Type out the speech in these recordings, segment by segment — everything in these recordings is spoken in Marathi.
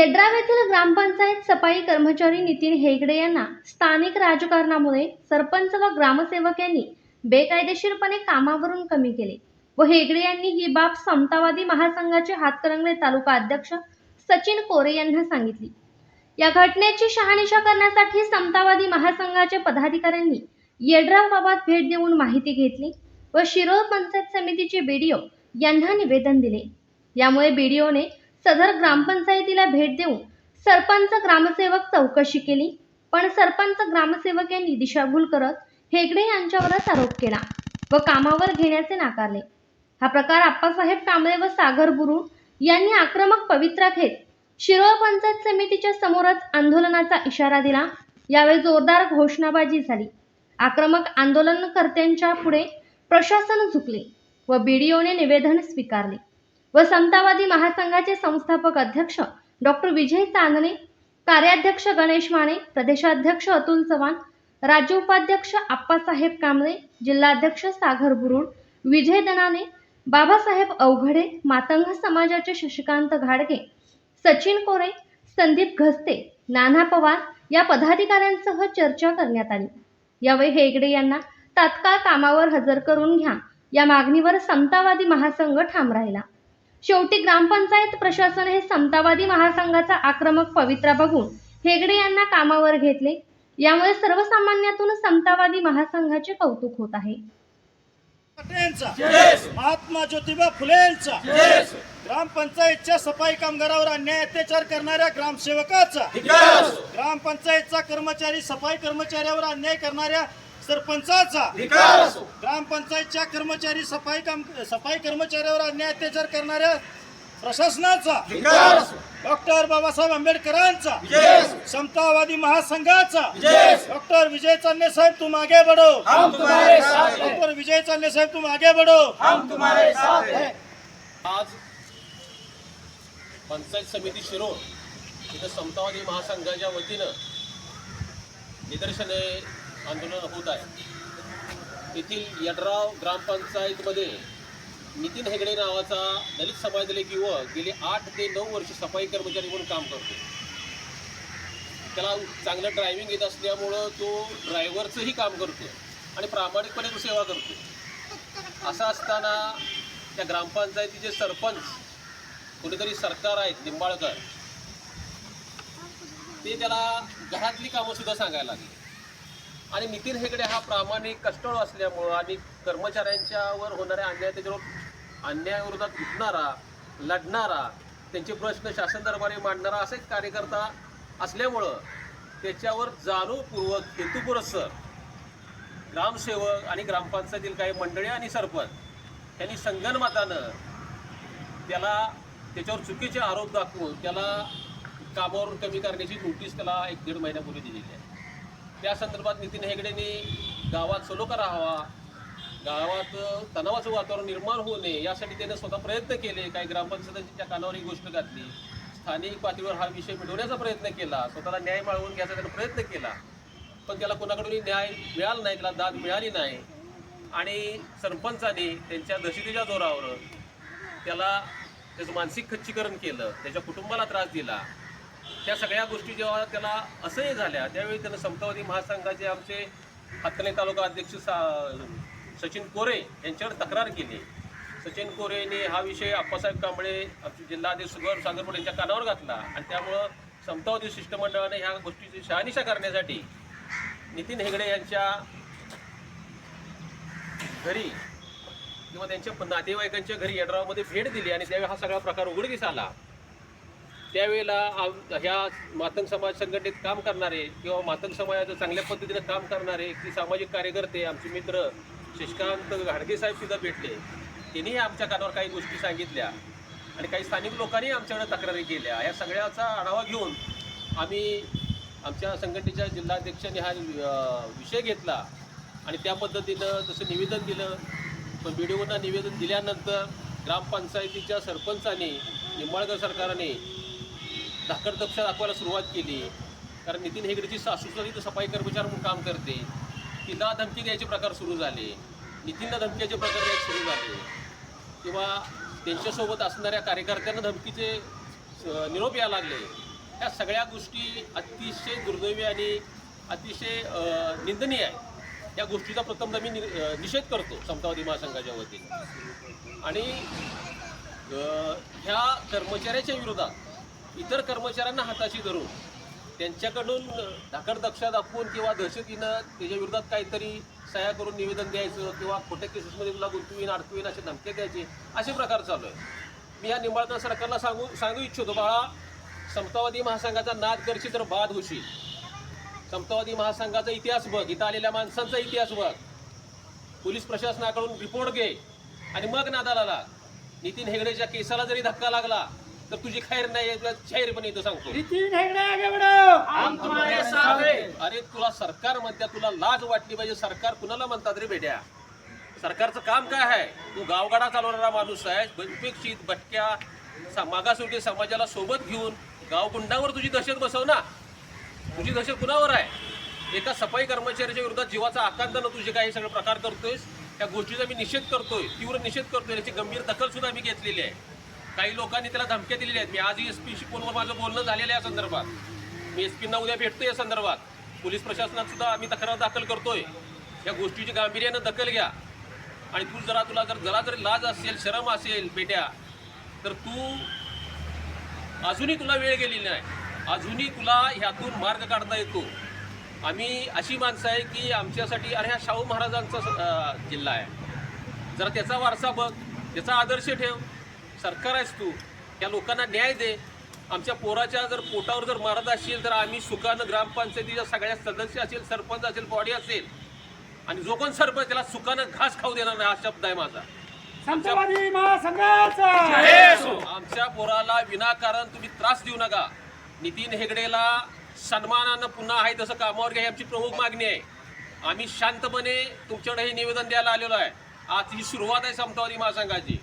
येड्राव येथील ग्रामपंचायत सफाई कर्मचारी नितीन हेगडे यांना स्थानिक राजकारणामुळे सरपंच व ग्रामसेवक यांनी बेकायदेशीरपणे कामावरून कमी केले व हेगडे यांनी ही बाब समतावादी महासंघाचे हातकरंगले तालुका अध्यक्ष सचिन कोरे यांना सांगितली. या घटनेची शहानिशा करण्यासाठी समतावादी महासंघाच्या पदाधिकाऱ्यांनी येड्राव गावात भेट देऊन माहिती घेतली व शिरोळ पंचायत समितीचे बीडीओ यांना निवेदन दिले. यामुळे बीडीओने सदर ग्रामपंचायतीला भेट देऊन सरपंच ग्रामसेवक चौकशी केली. पण सरपंच ग्रामसेवक यांनी दिशाभूल करत हेगडे यांच्यावरच आरोप केला व कामावर घेण्याचे नाकारले. हा प्रकार आप्पासाहेब कांबळे व सागर बुरुण यांनी आक्रमक पवित्रा घेत शिरोळ पंचायत समितीच्या समोरच आंदोलनाचा इशारा दिला. यावेळी जोरदार घोषणाबाजी झाली. आक्रमक आंदोलनकर्त्यांच्या पुढे प्रशासन झुकले व बीडीओने निवेदन स्वीकारले. व समतावादी महासंघाचे संस्थापक अध्यक्ष डॉक्टर विजय चांदणे कार्याध्यक्ष गणेश माने प्रदेशाध्यक्ष अतुल चव्हाण राज्य उपाध्यक्ष आप्पासाहेब कांबळे जिल्हाध्यक्ष सागर बुरुड विजय दनाने बाबासाहेब अवघडे मातंग समाजाचे शशिकांत घाडगे सचिन कोरे संदीप घस्ते नाना पवार या पदाधिकाऱ्यांसह चर्चा करण्यात आली. यावेळी हेगडे यांना तात्काळ कामावर हजर करून घ्या या मागणीवर समतावादी महासंघ ठाम राहिला. शेवटी ग्रामपंचायत प्रशासन हे समतावादी महासंघाचा आक्रमक पवित्रा बघून हेगडे यांना कामावर घेतले. यामुळे सर्वसामान्यातून समतावादी महासंघाचे कौतुक होत आहे. पटेलचा महात्मा ज्योतिबा फुलेंचा ग्रामपंचायतच्या सफाई कामगारावर अन्याय अत्याचार करणाऱ्या ग्रामसेवकाचा ग्रामपंचायतचा कर्मचारी सफाई कर्मचाऱ्यावर अन्याय करणाऱ्या सरपंचाचा ग्रामपंचायतच्या कर्मचारी सफाई काम सफाई कर्मचाऱ्यावर अन्याय अत्याचार करणाऱ्या प्रशासनाचा डॉक्टर बाबासाहेब आंबेडकरांचा समतावादी महासंघाचा डॉक्टर विजय चांदे साहेब तुम आगे बढ़ो. डॉक्टर विजय चांदे साहेब तुम आगे बढ़ो. आज पंचायत समिती शिरोळ इथं समतावादी महासंघाच्या वतीनं निदर्शने आंदोलन होत आहे. तेथील यड्राव ग्रामपंचायतमध्ये नितीन हेगडे नावाचा दलित समाजातील युवक गेले आठ ते नऊ वर्ष सफाई कर्मचारी म्हणून काम करतो. त्याला चांगलं ड्रायव्हिंग येत असल्यामुळं तो ड्रायव्हरचंही काम करतो आणि प्रामाणिकपणे तो सेवा करतो. असं असताना त्या ग्रामपंचायतीचे सरपंच कोणीतरी सरकार आहेत निंबाळकर ते त्याला घरातली कामं सुद्धा सांगायला लागली. आणि नितीन हेगडे हा प्रामाणिक कष्टाळू असल्यामुळं आणि कर्मचाऱ्यांच्यावर होणाऱ्या अन्याय त्याच्यावर अन्यायाविरोधात उठणारा लढणारा त्यांचे प्रश्न शासन दरबारी मांडणारा असा एक कार्यकर्ता असल्यामुळं त्याच्यावर जाणीवपूर्वक हेतुपुरस्सर ग्रामसेवक आणि ग्रामपंचायतील काही मंडळी आणि सरपंच यांनी संगणमतानं त्याला त्याच्यावर चुकीचे आरोप दाखवून त्याला कामावरून कमी करण्याची नोटीस त्याला एक दीड महिन्यापूर्वी दिलेली आहे. त्या संदर्भात नितीन हेगडेंनी गावात सलोखा राहावा गावात तणावाचं वातावरण निर्माण होऊ नये यासाठी त्याने स्वतः प्रयत्न केले काही ग्रामपंचायतीच्या कानावर ही गोष्ट घातली. स्थानिक पातळीवर हा विषय मिळवण्याचा प्रयत्न केला स्वतःला न्याय मिळवून घ्यायचा त्यानं प्रयत्न केला. पण त्याला कोणाकडून न्याय मिळाला नाही त्याला दाद मिळाली नाही. आणि सरपंचाने त्यांच्या दहशतीच्या जोरावर त्याला त्याचं मानसिक खच्चीकरण केलं त्याच्या कुटुंबाला त्रास दिला. त्या सगळ्या गोष्टी जेव्हा त्याला असंही झाल्या त्यावेळी त्यानं समतावादी महासंघाचे आमचे हातकणे तालुका अध्यक्ष सा सचिन कोरे यांच्यावर तक्रार केली. सचिन कोरेने हा विषय अप्पासाहेब कांबळे आमचे जिल्हाध्यक्ष सुगर सागरपूर यांच्या कानावर घातला आणि त्यामुळं समतावादी शिष्टमंडळाने ह्या गोष्टीची शहानिशा करण्यासाठी नितीन हेगडे यांच्या घरी किंवा त्यांच्या नातेवाईकांच्या घरी यड्रावमध्ये भेट दिली आणि त्यावेळी हा सगळा प्रकार उघडकीस आला. त्यावेळेला आम- ह्या मातंग समाज संघटनेत काम करणारे किंवा मातंग समाजाचं चांगल्या पद्धतीनं काम करणारे की सामाजिक कार्यकर्ते आमचे मित्र शशिकांत घाडगे साहेब सुद्धा भेटले. त्यांनी आमच्या कानावर काही गोष्टी सांगितल्या आणि काही स्थानिक लोकांनी आमच्याकडे तक्रारी केल्या. या सगळ्याचा आढावा घेऊन आम्ही आमच्या संघटनेच्या जिल्हाध्यक्षांनी हा विषय घेतला आणि त्या पद्धतीनं जसं निवेदन दिलं पण बी व्हिडिओना निवेदन दिल्यानंतर ग्रामपंचायतीच्या सरपंचाने निंबाळकर सरकारने धाकड तपशा दाखवायला सुरुवात केली. कारण नितीन हेगडेची सासू तिथं सफाई कर्मचारी म्हणून काम करते. तिला धमकी द्यायचे प्रकार सुरू झाले. नितीनला धमकीचे प्रकार द्यायचे सुरू झाले. किंवा त्यांच्यासोबत असणाऱ्या कार्यकर्त्यांना धमकीचे निरोप यायला लागले. ह्या सगळ्या गोष्टी अतिशय दुर्दैवी आणि अतिशय निंदनीय आहे या गोष्टीचा प्रथम मी नि- निषेध करतो समतावादी महासंघाच्या वतीने. आणि ह्या कर्मचाऱ्याच्या विरोधात इतर कर्मचाऱ्यांना हाताशी धरून त्यांच्याकडून धाकडदक्षा दाखवून किंवा दहशतीनं त्याच्या विरोधात काहीतरी सह्या करून निवेदन द्यायचं किंवा खोट्या केसेसमध्ये तुला गुंतवीन अडकवीन असे धमके द्यायचे असे प्रकार चालू आहे मी या निंबाळकर सरकारला सांगू सांगू इच्छितो बाळा समतावादी महासंघाचा नाद करशी तर बाद होशील. समतावादी महासंघाचा इतिहास बघ इथं आलेल्या माणसांचा इतिहास बघ. पोलीस प्रशासनाकडून रिपोर्ट घे आणि मग नादाला लाग. नितीन हेगडेच्या केसाला जरी धक्का लागला तर तुझी खैर नाही तुला सांगतो. नितीन हेगडे आगे बढ़ो अरे तुला सरकार म्हणत्या तुला लाज वाटली पाहिजे सरकार कुणाला म्हणतात रे बेड्या सरकारचं काम काय आहे? तू गावगाडा चालवणारा माणूस आहे बनपेक्षित भटक्या मागासवर्गीय समाजाला सोबत घेऊन गावगुंडावर तुझी दहशत बसव ना. तुझी दहशत कुणावर आहे? एका सफाई कर्मचाऱ्याच्या विरोधात जीवाचा आकांतानं तुझे काही सगळे प्रकार करतोयस. त्या गोष्टीचा मी निषेध करतोय तीव्र निषेध करतोय याची गंभीर दखल सुद्धा मी घेतलेली आहे. काही लोकांनी त्याला धमक्या दिलेल्या आहेत. मी आज एस पीशी फोनवर माझं बोलणं झालेलं आहे या संदर्भात. मी एस पींना उद्या भेटतो या संदर्भात. पोलीस प्रशासनात सुद्धा आम्ही तक्रार दाखल करतोय. या गोष्टीची गांभीर्यानं दखल घ्या. आणि तू जरा तुला जर जरा जर लाज असेल शरम असेल बेट्या तर तू अजूनही तुला वेळ गेलेली नाही. अजूनही तुला ह्यातून मार्ग काढता येतो. आम्ही अशी माणसं आहे की आमच्यासाठी अरे हा शाहू महाराजांचा जिल्हा आहे. जरा त्याचा वारसा बघ. त्याचा आदर्श ठेव. सरकार आहेस तू. त्या लोकांना न्याय दे. आमच्या पोराच्या जर पोटावर जर मारत असेल तर आम्ही सुखानं ग्रामपंचायतीच्या सगळ्या सदस्य असेल सरपंच असेल बॉडी असेल. आणि जो कोण सरपंच त्याला सुखानं घास खाऊ देणार नाही हा शब्द आहे माझा. समतावादी महासंघाचा. आमच्या पोराला विनाकारण तुम्ही त्रास देऊ नका. नितीन हेगडेला सन्मानानं पुन्हा आहे तसं कामावर घ्या ही आमची प्रमुख मागणी आहे. आम्ही शांतपणे तुमच्याकडे हे निवेदन द्यायला आलेलो आहे. आज ही सुरुवात आहे समतावादी महासंघाची.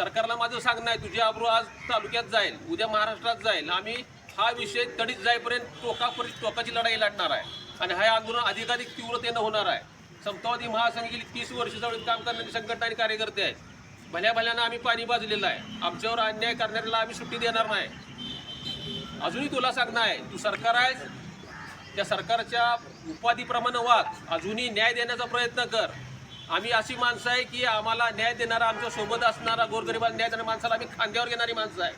सरकारला माझं सांगणं आहे तुझी आब्रू आज तालुक्यात जाईल उद्या महाराष्ट्रात जाईल. आम्ही हा विषय तडीत जाईपर्यंत टोकापर्यंत टोकाची लढाई लढणार आहे. आणि हे आंदोलन अधिकाधिक तीव्रतेनं होणार आहे. समतावादी महासंघ गेली तीस वर्ष जवळ काम करणारी संघटना आणि कार्यकर्ते आहेत. भल्या भल्यानं आम्ही पाणी बाजलेलं आहे. आमच्यावर अन्याय करणाऱ्याला आम्ही सुट्टी देणार नाही. अजूनही तुला सांगणं आहे तू सरकार आहेस त्या सरकारच्या उपाधीप्रमाणे वाग. अजूनही न्याय देण्याचा प्रयत्न कर. आम्ही अशी माणसं आहे की आम्हाला न्याय देणारा आमच्यासोबत असणारा गोरगरिबाला न्याय देणाऱ्या माणसाला आम्ही खांद्यावर घेणारी माणसं आहे.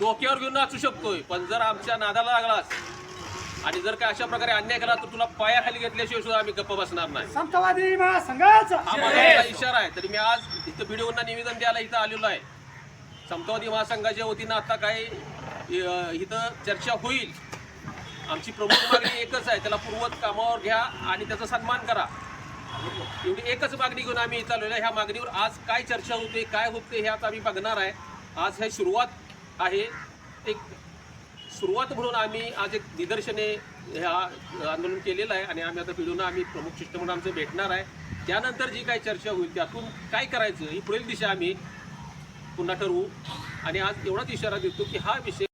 डोक्यावर घेऊन नाचू शकतोय पण जर आमच्या नादाला लागलास आणि जर काय अशा प्रकारे अन्याय केला तर तुला पायाखाली घेतल्याशिवाय सुद्धा आम्ही गप्प बसणार नाही. समतावादी महासंघाचा इशारा आहे. तरी मी आज इथं व्हिडिओना निवेदन द्यायला इथं आलेलो आहे. समतावादी महासंघाच्या वतीनं आता काय अ, इथं चर्चा होईल. आमची प्रमुख मागणी एकच आहे. त्याला पूर्वत कामावर घ्या आणि त्याचा सन्मान करा. एवढी एकच मागणी घेऊन आम्ही इथं आहे. ह्या मागणीवर आज काय चर्चा होते काय होते हे आता आम्ही बघणार आहे. आज हे सुरुवात आहे. एक सुरुवात म्हणून आम्ही आज एक निदर्शने ह्या आंदोलन केलेलं आहे आणि आम्ही आता पिढीनं आम्ही प्रमुख शिष्टमंडळ आमचं भेटणार आहे. त्यानंतर जी काही चर्चा होईल त्यातून काय करायचं ही पुढील दिशा आम्ही पुन्हा ठरवू. आणि आज एवढाच इशारा देतो की हा विषय